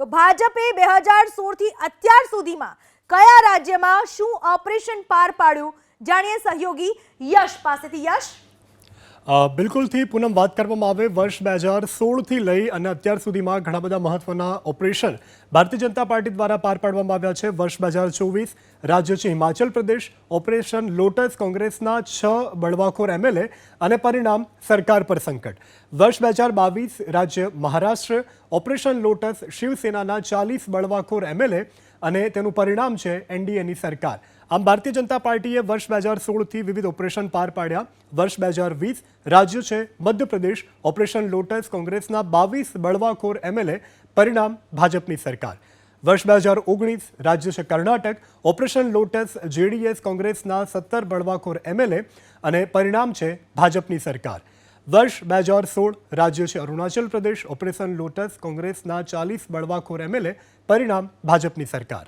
તો ભાજપે બે હજાર સોળથી અત્યાર સુધીમાં કયા રાજ્યમાં શું ઓપરેશન પાર પાડ્યું? જાણીએ સહયોગી યશ પાસેથી. યશ? બિલકુલથી પૂનમ વાત કરવામાં આવે, વર્ષ બે હજાર સોળથી લઈ અને અત્યાર સુધીમાં ઘણા બધા મહત્વના ઓપરેશન ભારતીય જનતા પાર્ટી દ્વારા પાર પાડવામાં આવ્યા છે. વર્ષ બે હજાર ચોવીસ રાજ્ય છે હિમાચલ પ્રદેશ, ઓપરેશન લોટસ કોંગ્રેસના છ બળવાખોર એમએલએ અને પરિણામ સરકાર પર સંકટ. વર્ષ બે હજાર બાવીસ રાજ્ય મહારાષ્ટ્ર, ઓપરેશન લોટસ શિવસેનાના ચાલીસ બળવાખોર એમએલએ અને તેનું પરિણામ છે એનડીએની સરકાર. આમ ભારતીય જનતા પાર્ટીએ વર્ષ બે હજાર સોળથી વિવિધ ઓપરેશન પાર પાડ્યા. વર્ષ બે હજાર વીસ રાજ્ય છે મધ્યપ્રદેશ. ઓપરેશન લોટસ કોંગ્રેસના બાવીસ બળવાખોર એમએલએ પરિણામ ભાજપની સરકાર. વર્ષ બે હજાર ઓગણીસ રાજ્ય છે કર્ણાટક. ઓપરેશન લોટસ જેડીએસ કોંગ્રેસના સત્તર બળવાખોર એમએલએ અને પરિણામ છે ભાજપની સરકાર. વર્ષ બે હજાર સોળ રાજ્ય છે અરુણાચલ પ્રદેશ. ઓપરેશન લોટસ કોંગ્રેસના ચાલીસ બળવાખોર એમએલએ પરિણામ ભાજપની સરકાર.